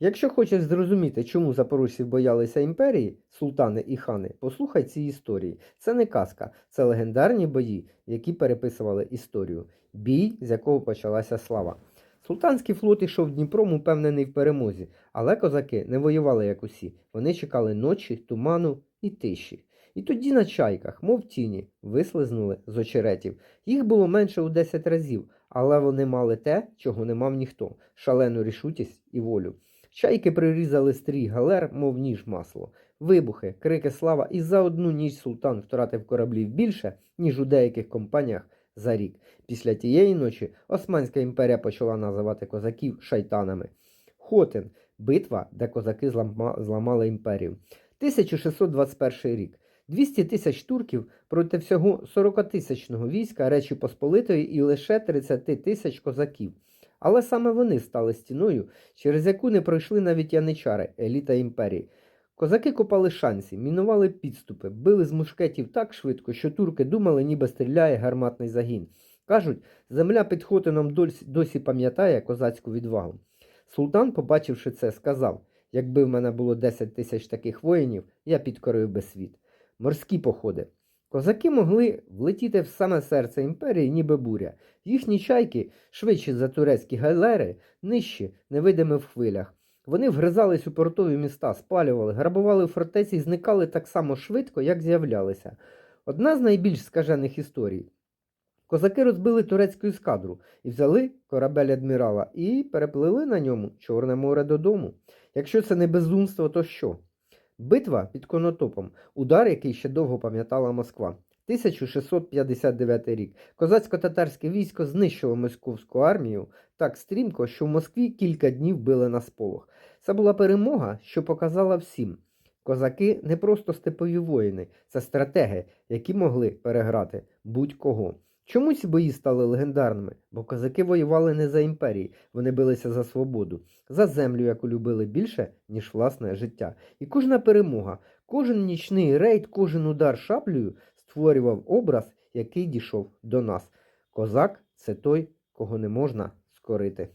Якщо хочеш зрозуміти, чому запорожців боялися імперії, султани і хани, послухай ці історії. Це не казка, це легендарні бої, які переписували історію. Бій, з якого почалася слава. Султанський флот ішов Дніпром упевнений в перемозі, але козаки не воювали як усі. Вони чекали ночі, туману і тиші. І тоді на чайках, мов тіні, вислизнули з очеретів. Їх було менше у 10 разів, але вони мали те, чого не мав ніхто шалену рішучість і волю. Чайки прирізали стрій галер, мов ніж масло. Вибухи, крики слава, і за одну ніч султан втратив кораблів більше, ніж у деяких компаніях за рік. Після тієї ночі Османська імперія почала називати козаків шайтанами. Хотин битва, де козаки зламали імперію. 1621 рік. 200 тисяч турків проти всього 40-тисячного війська Речі Посполитої і лише 30 тисяч козаків. Але саме вони стали стіною, через яку не пройшли навіть яничари, еліта імперії. Козаки копали шанси, мінували підступи, били з мушкетів так швидко, що турки думали, ніби стріляє гарматний загін. Кажуть, земля під Хотином досі пам'ятає козацьку відвагу. Султан, побачивши це, сказав: якби в мене було 10 тисяч таких воїнів, я підкорив би світ. Морські походи. Козаки могли влетіти в саме серце імперії, ніби буря. Їхні чайки, швидші за турецькі галери, нижчі, невидимі в хвилях. Вони вгризались у портові міста, спалювали, грабували фортеці і зникали так само швидко, як з'являлися. Одна з найбільш скажених історій. Козаки розбили турецьку ескадру і взяли корабель адмірала і переплили на ньому Чорне море додому. Якщо це не безумство, то що? Битва під Конотопом, удар, який ще довго пам'ятала Москва. 1659 рік. Козацько-татарське військо знищило московську армію так стрімко, що в Москві кілька днів били на сполох. Це була перемога, що показала всім. Козаки не просто степові воїни, це стратеги, які могли переграти будь-кого. Чому ці бої стали легендарними? Бо козаки воювали не за імперії, вони билися за свободу, за землю, яку любили більше, ніж власне життя. І кожна перемога, кожен нічний рейд, кожен удар шаблею створював образ, який дійшов до нас. Козак це той, кого не можна скорити.